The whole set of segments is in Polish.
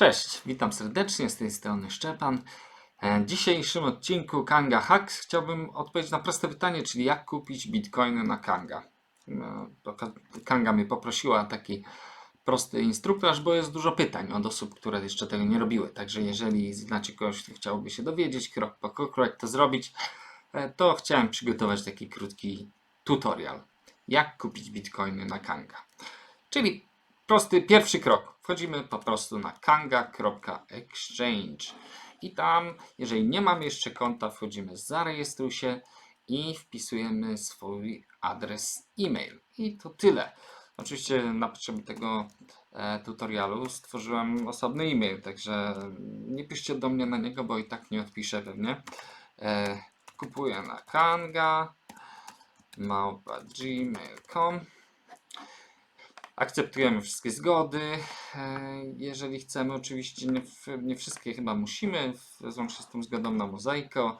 Cześć, witam serdecznie, z tej strony Szczepan. E, W dzisiejszym odcinku Kanga Hacks chciałbym odpowiedzieć na proste pytanie, czyli jak kupić bitcoiny na Kanga. No, Kanga mnie poprosiła taki prosty instruktaż, bo jest dużo pytań od osób, które jeszcze tego nie robiły. Także jeżeli znacie kogoś, kto chciałby się dowiedzieć krok po kroku, jak to zrobić, e, to chciałem przygotować taki krótki tutorial. Jak kupić bitcoiny na Kanga. Czyli prosty pierwszy krok. Wchodzimy po prostu na kanga.exchange i tam, jeżeli nie mamy jeszcze konta, wchodzimy zarejestruj się i wpisujemy swój adres e-mail. I to tyle. Oczywiście na potrzeby tego e, tutorialu stworzyłem osobny e-mail, także nie piszcie do mnie na niego, bo i tak nie odpiszę pewnie. E, kupuję na kanga małpa gmail.com Akceptujemy wszystkie zgody. e, Jeżeli chcemy, oczywiście nie, nie wszystkie chyba musimy, złącznie z tą zgodą na mozaiko.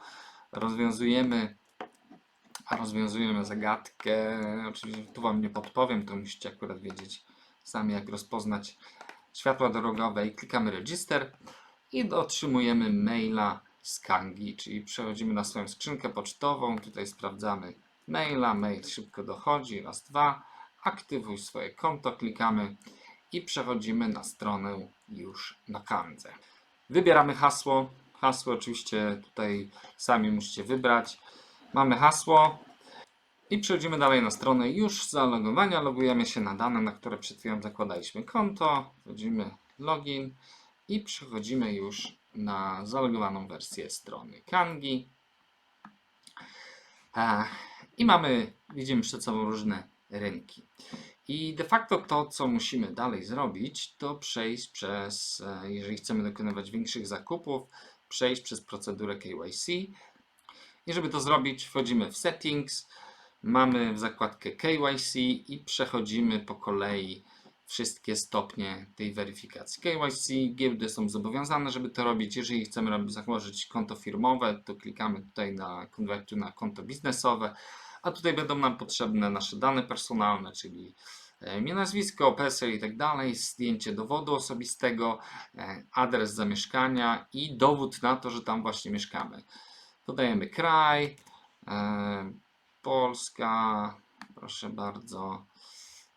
Rozwiązujemy, rozwiązujemy zagadkę. Oczywiście tu Wam nie podpowiem, to musicie akurat wiedzieć sami, jak rozpoznać światła drogowe. I klikamy register i otrzymujemy maila z Kangi, czyli przechodzimy na swoją skrzynkę pocztową. Tutaj sprawdzamy maila, mail szybko dochodzi, raz, dwa aktywuj swoje konto, klikamy i przechodzimy na stronę już na Kandze. Wybieramy hasło. Hasło oczywiście tutaj sami musicie wybrać. Mamy hasło i przechodzimy dalej na stronę już zalogowania. Logujemy się na dane, na które przed chwilą zakładaliśmy konto. Wchodzimy login i przechodzimy już na zalogowaną wersję strony Kangi. E, I mamy, widzimy przed sobą różne rynki. I de facto to, co musimy dalej zrobić, to przejść przez, e, jeżeli chcemy dokonywać większych zakupów, przejść przez procedurę KYC. I żeby to zrobić, wchodzimy w Settings, mamy zakładkę KYC i przechodzimy po kolei wszystkie stopnie tej weryfikacji. KYC, giełdy są zobowiązane, żeby to robić. Jeżeli chcemy założyć konto firmowe, to klikamy tutaj na na konto biznesowe, a tutaj będą nam potrzebne nasze dane personalne, czyli e, imię, nazwisko, PESEL i tak dalej, zdjęcie dowodu osobistego, e, adres zamieszkania i dowód na to, że tam właśnie mieszkamy. Podajemy kraj, e, Polska, proszę bardzo,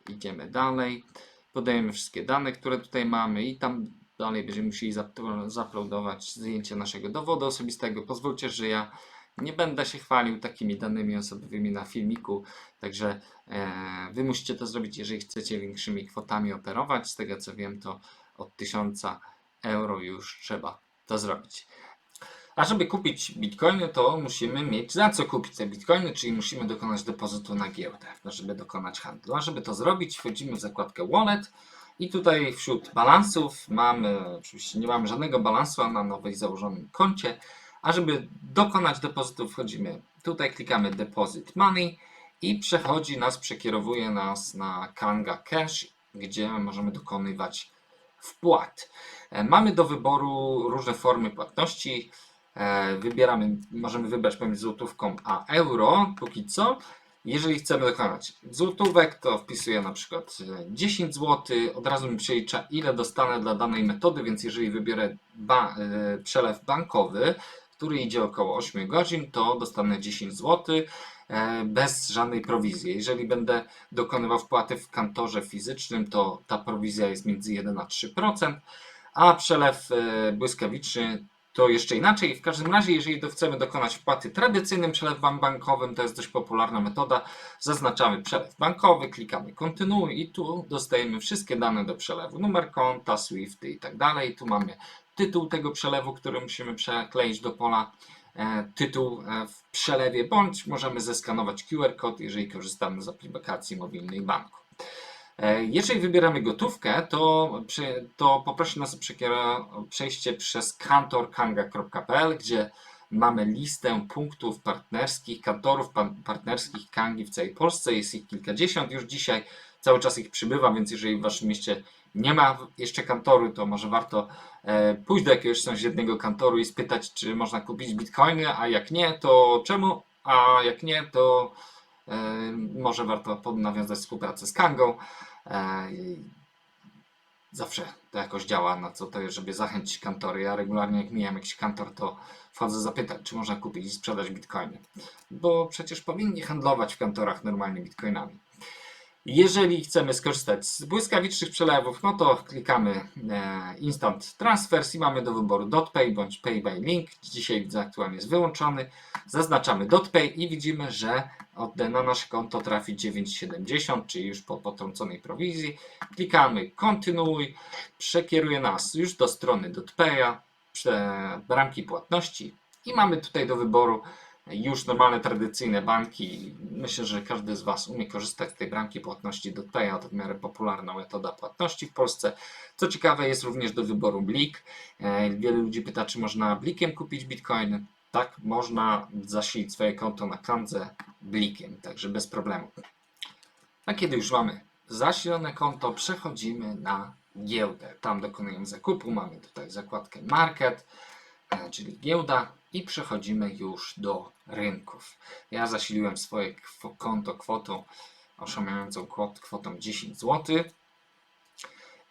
idziemy dalej. Podajemy wszystkie dane, które tutaj mamy i tam dalej będziemy musieli zap- zaploadować zdjęcie naszego dowodu osobistego. Pozwólcie, że ja nie będę się chwalił takimi danymi osobowymi na filmiku, także e, Wy musicie to zrobić, jeżeli chcecie większymi kwotami operować. Z tego co wiem, to od 1000 euro już trzeba to zrobić. A żeby kupić bitcoiny, to musimy mieć za co kupić te bitcoiny, czyli musimy dokonać depozytu na giełdę, żeby dokonać handlu. A żeby to zrobić, wchodzimy w zakładkę Wallet i tutaj wśród balansów mamy, oczywiście nie mamy żadnego balansu na nowej założonym koncie, a żeby dokonać depozytu wchodzimy tutaj, klikamy Deposit Money i przechodzi nas, przekierowuje nas na Kanga Cash, gdzie możemy dokonywać wpłat. E, Mamy do wyboru różne formy płatności. E, Wybieramy, możemy wybrać pomiędzy złotówką a euro póki co. Jeżeli chcemy dokonać złotówek, to wpisuję na przykład e, 10 zł. Od razu mi przelicza, ile dostanę dla danej metody, więc jeżeli wybiorę ba- e, przelew bankowy, który idzie około 8 godzin, to dostanę 10 zł e, bez żadnej prowizji. Jeżeli będę dokonywał wpłaty w kantorze fizycznym, to ta prowizja jest między 1 a 3%, a przelew e, błyskawiczny to jeszcze inaczej. W każdym razie, jeżeli chcemy dokonać wpłaty tradycyjnym przelewem bankowym, to jest dość popularna metoda, zaznaczamy przelew bankowy, klikamy kontynuuj i tu dostajemy wszystkie dane do przelewu, numer konta, SWIFT i tak dalej. Tu mamy tytuł tego przelewu, który musimy przekleić do pola, e, tytuł e, w przelewie, bądź możemy zeskanować QR kod, jeżeli korzystamy z aplikacji mobilnej banku. E, Jeżeli wybieramy gotówkę, to, to poprosi nas o przejście przez kantorkanga.pl, gdzie mamy listę punktów partnerskich, kantorów partnerskich Kangi w całej Polsce. Jest ich kilkadziesiąt już dzisiaj, cały czas ich przybywa, więc jeżeli w Waszym mieście nie ma jeszcze kantoru, to może warto e, pójść do jakiegoś sąsiedniego kantoru i spytać, czy można kupić bitcoiny, a jak nie, to czemu, a jak nie, to e, może warto nawiązać współpracę z Kangą. E, zawsze to jakoś działa, na co to jest, żeby zachęcić kantory. Ja regularnie jak mijam jakiś kantor, to wchodzę zapytać, czy można kupić i sprzedać bitcoiny. Bo przecież powinni handlować w kantorach normalnie bitcoinami. Jeżeli chcemy skorzystać z błyskawicznych przelewów, no to klikamy e, Instant Transfers i mamy do wyboru DotPay bądź Pay by Link. Dzisiaj widzę aktualnie jest wyłączony. Zaznaczamy DotPay i widzimy, że na nasze konto trafi 9,70, czyli już po potrąconej prowizji. Klikamy Kontynuuj, przekieruje nas już do strony DotPaya, bramki płatności i mamy tutaj do wyboru już normalne, tradycyjne banki. Myślę, że każdy z Was umie korzystać z tej bramki płatności DotPaya. To w miarę popularna metoda płatności w Polsce. Co ciekawe, jest również do wyboru Blik. E, Wielu ludzi pyta, czy można Blikiem kupić bitcoiny. Tak, można zasilić swoje konto na Kandze Blikiem, także bez problemu. A kiedy już mamy zasilone konto, przechodzimy na giełdę. Tam dokonujemy zakupu. Mamy tutaj zakładkę Market, e, czyli giełda i przechodzimy już do rynków. Ja zasiliłem swoje konto kwotą oszałamiającą kwot- kwotą 10 zł.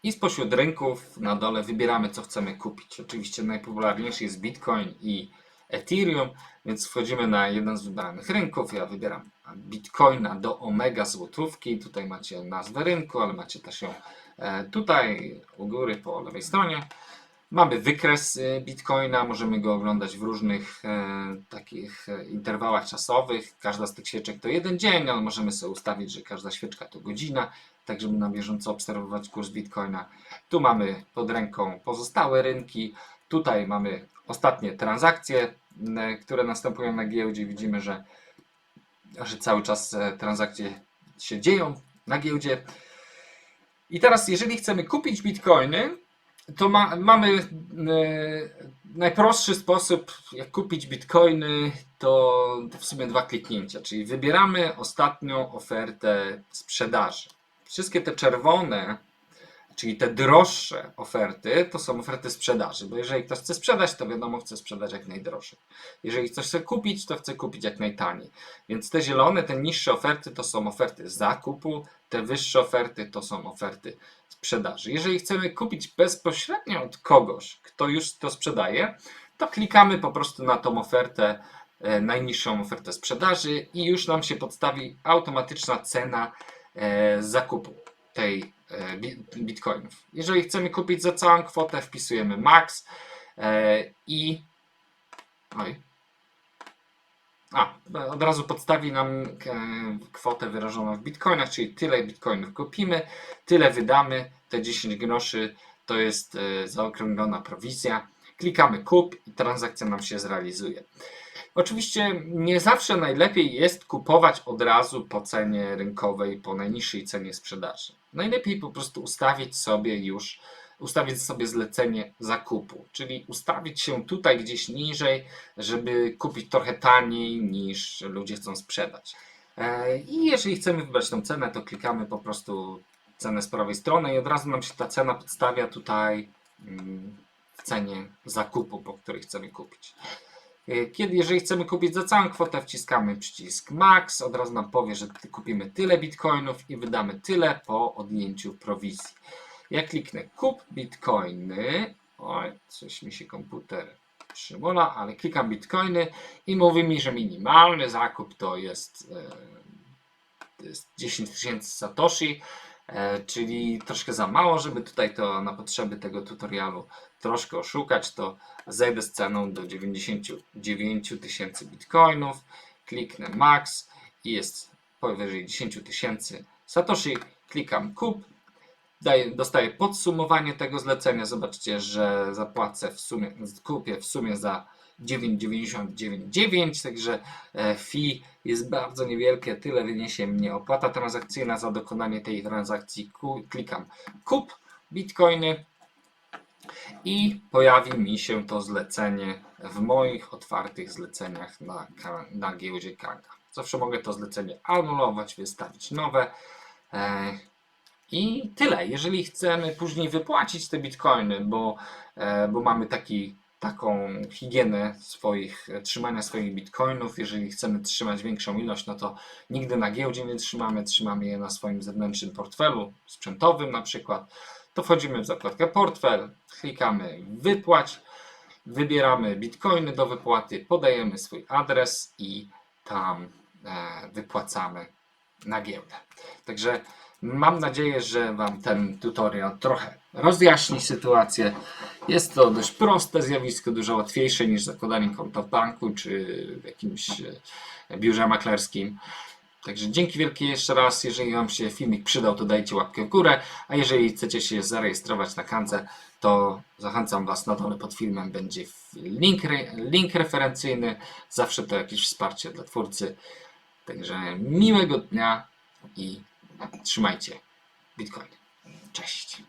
I spośród rynków na dole wybieramy, co chcemy kupić. Oczywiście najpopularniejszy jest Bitcoin i Ethereum, więc wchodzimy na jeden z wybranych rynków. Ja wybieram Bitcoina do Omega złotówki. Tutaj macie nazwę rynku, ale macie też ją e, tutaj u góry po lewej stronie. Mamy wykres e, Bitcoina, możemy go oglądać w różnych e, takich e, interwałach czasowych. Każda z tych świeczek to jeden dzień, ale możemy sobie ustawić, że każda świeczka to godzina, tak żeby na bieżąco obserwować kurs Bitcoina. Tu mamy pod ręką pozostałe rynki. Tutaj mamy ostatnie transakcje, które następują na giełdzie. Widzimy, że, że cały czas e, transakcje się dzieją na giełdzie. I teraz, jeżeli chcemy kupić bitcoiny, to ma, mamy e, najprostszy sposób, jak kupić bitcoiny, to, w sumie dwa kliknięcia, czyli wybieramy ostatnią ofertę sprzedaży. Wszystkie te czerwone, czyli te droższe oferty, to są oferty sprzedaży, bo jeżeli ktoś chce sprzedać, to wiadomo, chce sprzedać jak najdrożej. Jeżeli ktoś chce kupić, to chce kupić jak najtaniej. Więc te zielone, te niższe oferty to są oferty zakupu, te wyższe oferty to są oferty sprzedaży. Jeżeli chcemy kupić bezpośrednio od kogoś, kto już to sprzedaje, to klikamy po prostu na tą ofertę, e, najniższą ofertę sprzedaży i już nam się podstawi automatyczna cena e, zakupu tej e, bi- bitcoinów. Jeżeli chcemy kupić za całą kwotę, wpisujemy max i oj, a, od razu podstawi nam e, kwotę wyrażoną w bitcoinach, czyli tyle bitcoinów kupimy, tyle wydamy, te 10 groszy to jest e, zaokrąglona prowizja. Klikamy kup i transakcja nam się zrealizuje. Oczywiście nie zawsze najlepiej jest kupować od razu po cenie rynkowej, po najniższej cenie sprzedaży. Najlepiej po prostu ustawić sobie już, ustawić sobie zlecenie zakupu, czyli ustawić się tutaj gdzieś niżej, żeby kupić trochę taniej niż ludzie chcą sprzedać. E, I jeżeli chcemy wybrać tą cenę, to klikamy po prostu cenę z prawej strony i od razu nam się ta cena podstawia tutaj mm, w cenie zakupu, po której chcemy kupić. E, Kiedy, jeżeli chcemy kupić za całą kwotę, wciskamy przycisk Max, od razu nam powie, że kupimy tyle bitcoinów i wydamy tyle po odjęciu prowizji. Ja kliknę kup bitcoiny, oj, coś mi się komputer przymula, ale klikam bitcoiny i mówi mi, że minimalny zakup to jest, e, to jest 10 tysięcy satoshi, e, czyli troszkę za mało, żeby tutaj to na potrzeby tego tutorialu troszkę oszukać, to zejdę z ceną do 99 tysięcy bitcoinów, kliknę max i jest powyżej 10 tysięcy satoshi, klikam kup, daję, dostaję podsumowanie tego zlecenia, zobaczcie, że zapłacę w sumie, kupię w sumie za 9,99,9, także e, fee jest bardzo niewielkie, tyle wyniesie mnie opłata transakcyjna za dokonanie tej transakcji, klikam kup bitcoiny, i pojawi mi się to zlecenie w moich otwartych zleceniach na, na giełdzie Kanga. Zawsze mogę to zlecenie anulować, wystawić nowe. I tyle. Jeżeli chcemy później wypłacić te bitcoiny, bo, e, bo mamy taki, taką higienę swoich, e, trzymania swoich bitcoinów, jeżeli chcemy trzymać większą ilość, no to nigdy na giełdzie nie trzymamy, trzymamy je na swoim zewnętrznym portfelu sprzętowym na przykład to wchodzimy w zakładkę portfel, klikamy wypłać, wybieramy bitcoiny do wypłaty, podajemy swój adres i tam e, wypłacamy na giełdę. Także mam nadzieję, że Wam ten tutorial trochę rozjaśni sytuację. Jest to dość proste zjawisko, dużo łatwiejsze niż zakładanie konta w banku czy w jakimś e, biurze maklerskim. Także dzięki wielkie jeszcze raz. Jeżeli Wam się filmik przydał, to dajcie łapkę w górę. A jeżeli chcecie się zarejestrować na kance, to zachęcam Was na dole pod filmem. Będzie link, link referencyjny. Zawsze to jakieś wsparcie dla twórcy. Także miłego dnia i trzymajcie Bitcoin. Cześć.